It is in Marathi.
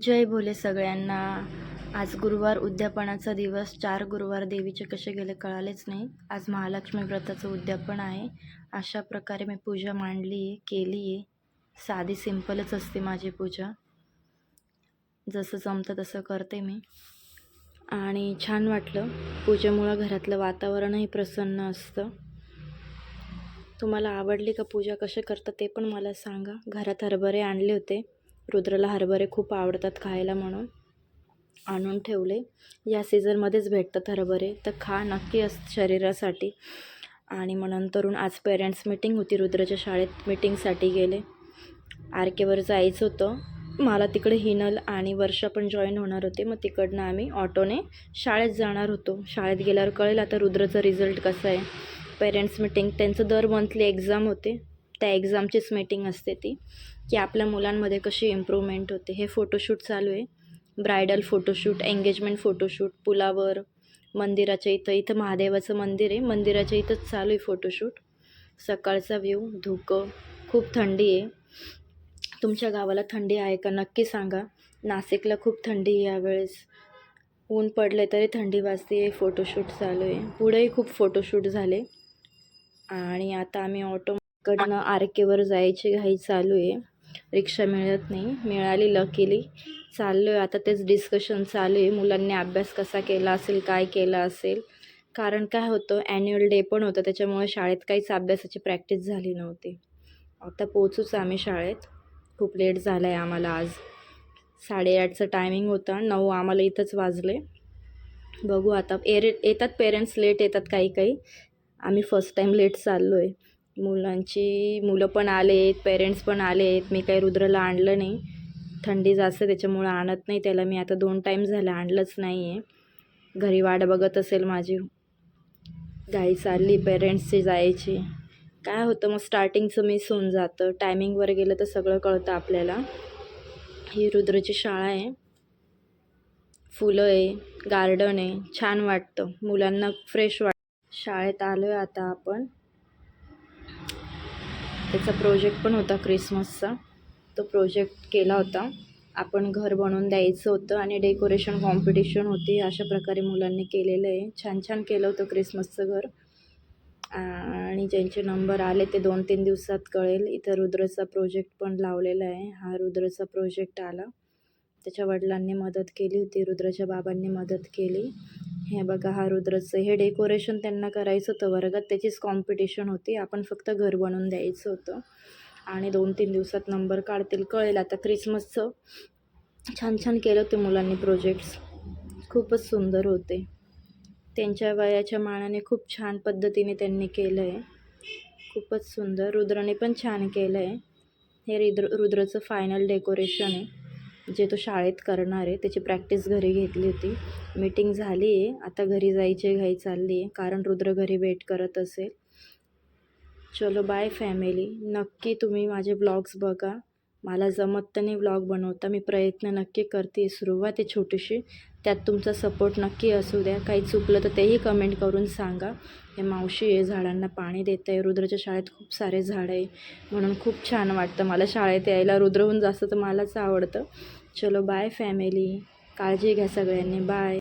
जय भोले सगळ्यांना. आज गुरुवार उद्यापनाचा दिवस. चार गुरुवार देवीचे कसे गेले कळालेच नाही. आज महालक्ष्मी व्रताचं उद्यापन आहे. अशा प्रकारे मी पूजा मांडली आहे केली आहे. साधी सिंपलच असते माझी पूजा. जसं जमतं तसं करते मी. आणि छान वाटलं. पूजेमुळं घरातलं वातावरणही प्रसन्न असतं. तुम्हाला आवडली का पूजा कसे करतात ते पण मला सांगा. घरात हरभरे आणले होते. रुद्रला हरभरे खूप आवडतात खायला म्हणून आणून ठेवले. या सीझनमध्येच भेटतात हरभरे. तर खा नक्की अस शरीरासाठी. आणि मग नंतरून आज पेरेंट्स मीटिंग होती. रुद्रच्या शाळेत मीटिंगसाठी गेले. आर केवर जायचं होतं. मला तिकडे हिनल आणि वर्षा पण जॉईन होणार होते. मग तिकडनं आम्ही ऑटोने शाळेत जाणार होतो. शाळेत गेल्यावर कळेल आता रुद्रचा रिझल्ट कसा आहे. पेरेंट्स मीटिंग त्यांचं दर मंथली एक्झाम होते. त्या एक्झामचीच मीटिंग असते ती की आपल्या मुलांमध्ये कशी इम्प्रूव्हमेंट होते. हे फोटोशूट चालू आहे. ब्रायडल फोटोशूट एंगेजमेंट फोटोशूट पुलावर मंदिराच्या इथं इथं महादेवाचं मंदिर आहे. मंदिराच्या इथंच चालू आहे फोटोशूट सकाळचा व्ह्यू धुकं खूप थंडी आहे. तुमच्या गावाला थंडी आहे का? नक्की सांगा. नाशिकला खूप थंडी आहे यावेळेस. ऊन पडले तरी थंडी वाजते. आहे फोटोशूट चालू आहे. पुढेही खूप फोटोशूट झाले. आणि आता आम्ही ऑटो कडनं आर केवर जायची घाई चालू आहे. रिक्षा मिळत नाही. मिळाली लकीली चाललो आहे आता तेच डिस्कशन चालू आहे. मुलांनी अभ्यास कसा केला असेल काय केला असेल? कारण काय होतं ॲन्युअल डे पण होतं. त्याच्यामुळे शाळेत काहीच अभ्यासाची प्रॅक्टिस झाली नव्हती. आता पोचूच आम्ही शाळेत. खूप लेट झालं आहे आम्हाला आज. साडेआठचं टायमिंग होता. नऊ आम्हाला इथंच वाजले. बघू आता. एर येतात पेरेंट्स लेट येतात काही काही आम्ही फर्स्ट टाईम लेट चाललो आहे मुलांची मुलं पण आले आहेत पेरेंट्स पण आले आहेत मी काही रुद्रला आणलं नाही. थंडी जास्त त्याच्यामुळं आणत नाही त्याला. मी आता दोन टाईम झालं आणलंच नाही आहे घरी वाट बघत असेल माझी. घाई चालली पेरेंट्सची जायची. काय होतं मग स्टार्टिंगचं मिस होऊन जातं. टायमिंगवर गेलं तर सगळं कळतं आपल्याला. ही रुद्रची शाळा आहे. फुलं आहे गार्डन आहे. छान वाटतं. मुलांना फ्रेश वाट शाळेत आलो आहे आता आपण. त्याचा प्रोजेक्ट पण होता क्रिसमसचा तो प्रोजेक्ट केला होता. आपण घर बनवून द्यायचं होतं आणि डेकोरेशन कॉम्पिटिशन होती. अशा प्रकारे मुलांनी केलेलं आहे. छान छान केलं होतं क्रिसमसचं घर. आणि ज्यांचे नंबर आले ते दोन तीन दिवसात कळेल. इथं रुद्रचा प्रोजेक्ट पण लावलेला आहे. हा रुद्रचा प्रोजेक्ट आला. त्याच्या वडिलांनी मदत केली होती रुद्राच्या बाबांनी मदत केली. हे बघा हा रुद्रचं हे डेकोरेशन त्यांना करायचं होतं. वर्गात त्याचीच कॉम्पिटिशन होती. आपण फक्त घर बनवून द्यायचं होतं. आणि दोन तीन दिवसात नंबर काढतील कळेल. आता क्रिसमसचं छान छान केलं होते मुलांनी प्रोजेक्ट्स खूपच सुंदर होते. त्यांच्या वयाच्या मानाने खूप छान पद्धतीने त्यांनी केलं आहे खूपच सुंदर. रुद्राने पण छान केलं आहे हे रिद्र रुद्रचं फायनल डेकोरेशन आहे. जे तो शाळेत करणार आहे त्याची प्रॅक्टिस घरी घेतली होती. मीटिंग झाली आहे. आता घरी जायची घाई चालली आहे. कारण रुद्र घरी वेट करत असेल. चलो बाय फॅमिली नक्की तुम्ही माझे ब्लॉग्स बघा. मला जमत तर नाही व्लॉग बनवता. मी प्रयत्न नक्की करते. सुरुवात आहे छोटीशी. त्यात तुमचा सपोर्ट नक्की असू द्या. काही चुकलं तर तेही कमेंट करून सांगा. हे मावशी आहे झाडांना पाणी देत आहे रुद्रच्या शाळेत खूप सारे झाडं आहे. म्हणून खूप छान वाटतं मला शाळेत यायला. रुद्रहून जास्त तर मलाच आवडतं. चलो बाय फॅमिली काळजी घ्या सगळ्यांनी. बाय